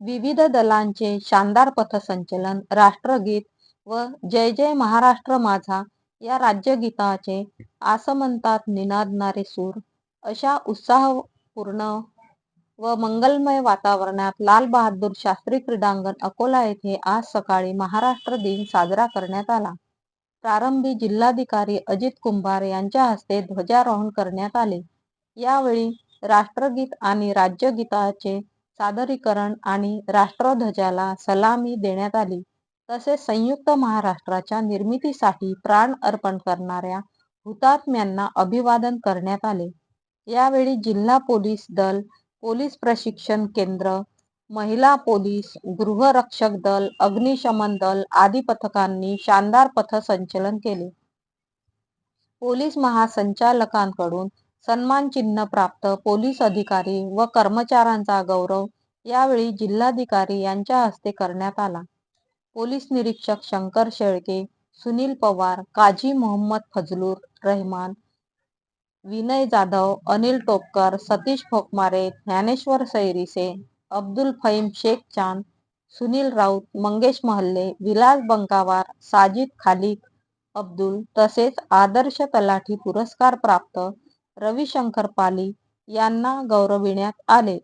विविध दलांचे शानदार पथसंचलन राष्ट्रगीत व जय जय महाराष्ट्र माझा या राज्यगीताचे आसमंतात निनादणारे सूर अशा उत्साहपूर्ण व मंगलमय वातावरणात लाल बहादूर शास्त्री क्रीडांगण अकोला येथे आज सकाळी महाराष्ट्र दिन साजरा करण्यात आला. प्रारंभी जिल्हाधिकारी अजित कुंभार यांच्या हस्ते ध्वजारोहण करण्यात आले. यावेळी राष्ट्रगीत आणि राज्यगीताचे सादरीकरण आणि राष्ट्रध्वजाला सलामी देण्यात आली. तसेच संयुक्त महाराष्ट्राच्या निर्मितीसाठी प्राण अर्पण करणाऱ्या हुतात्म्यांना अभिवादन करण्यात आले. यावेळी जिल्हा पोलीस दल, पोलीस प्रशिक्षण केंद्र, महिला पोलीस, गृहरक्षक दल, अग्निशमन दल आदी पथकांनी शानदार पथसंचलन केले. पोलीस महासंचालकांकडून सन्मान चिन्ह प्राप्त पोलीस अधिकारी व कर्मचाऱ्यांचा गौरव यावेळी जिल्हाधिकारी यांच्या हस्ते करण्यात आला. पोलीस निरीक्षक शंकर शेळके, सुनील पवार, काझी मोहम्मद फजलुर रहमान विनय जाधव, अनिल टोपकर, सतीश फोकमारे, ज्ञानेश्वर सैरिसे, अब्दुल फहीम शेख चांद, सुनील राऊत, मंगेश महल्ले, विलास बंकावार, साजिद खालिक अब्दुल तसेच आदर्श तलाठी पुरस्कार प्राप्त रविशंकर पाली यांना गौरविण्यात आले.